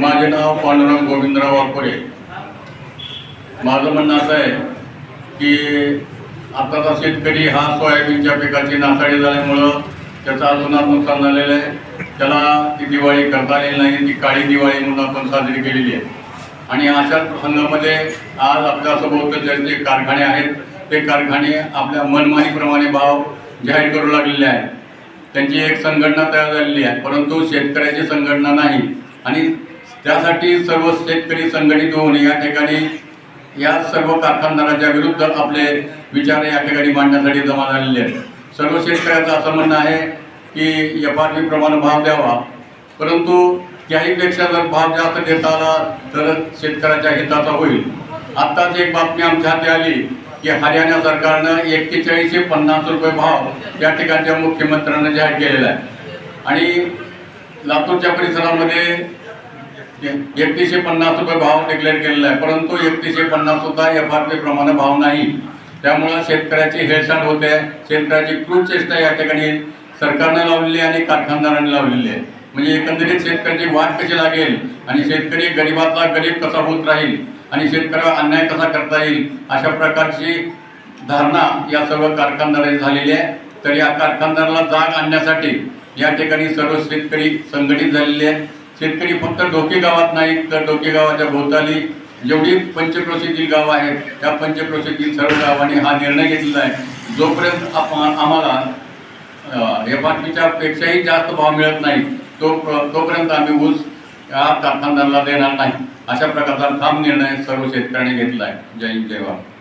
माझे नाव पांडुरंग गोविंदराव वाकोरे माझं म्हणणं असं आहे की आताचा शेतकरी हा सोयाबीनच्या पिकाची नासाडी झाल्यामुळं त्याचं अजूनच नुकसान झालेलं आहे. त्याला ती दिवाळी करता आलेली नाही ती काळी दिवाळी म्हणून आपण साजरी केलेली आहे. आणि अशा प्रसंगामध्ये आज आपल्यासोबत जे कारखाने आहेत ते कारखाने आपल्या मनमानीप्रमाणे भाव जाहीर करू लागलेले आहेत. त्यांची एक संघटना तयार झालेली आहे परंतु शेतकऱ्याची संघटना नाही. आणि त्यासाठी सर्व शेतकरी संघटित होऊन या ठिकाणी या सर्व कारखानदाराच्या विरुद्ध आपले विचार या ठिकाणी मांडण्यासाठी जमा झालेले आहेत. सर्व शेतकऱ्याचं असं म्हणणं आहे की एफ आर पी प्रमाणे भाव द्यावा. परंतु त्याहीपेक्षा जर भाव जास्त देता आला तर शेतकऱ्याच्या हिताचा होईल. आत्ताच एक बातमी आमच्या हाती आली की हरियाणा सरकारनं एक्केचाळीसशे पन्नास रुपये भाव या ठिकाणच्या मुख्यमंत्र्यांना जाहीर केलेला आहे. आणि लातूरच्या परिसरामध्ये एकतीसशे पन्नास रुपये भाव डिक्लेअर केलेला आहे. परंतु एकतीसशे पन्नास सुद्धा एफ आर पी प्रमाणे भाव नाही. त्यामुळं शेतकऱ्याची हेळसांड होते. शेतकऱ्याची क्रूर चेष्टा या ठिकाणी सरकारनं लावलेली आहे आणि कारखानदारांनी लावलेली आहे. म्हणजे एकंदरीत शेतकऱ्याची वाट कशी लागेल आणि शेतकरी गरिबातला गरीब कसा होत राहील आणि शेतकऱ्यावर अन्याय कसा करता येईल अशा प्रकारची धारणा या सर्व कारखानदारांनी झालेली आहे. तर या कारखानदाराला जाग आणण्यासाठी या ठिकाणी सर्व शेतकरी संघटित झालेले आहेत. शेतकरी फक्त डोके गावात नाही तर डोके गावाच्या भोवताली जेवढी पंचक्रोशीतील गावं आहेत त्या पंचक्रोशीतील सर्व गावांनी हा निर्णय घेतलेला आहे. जोपर्यंत आपण आम्हाला एफ आर पीच्या पेक्षाही जास्त भाव मिळत नाही तो तोपर्यंत आम्ही ऊस या कारखानदाराला देणार नाही. अशा प्रकारचा ठाम निर्णय सर्व शेतकऱ्यांनी घेतला आहे. जय हिंद जय भारत.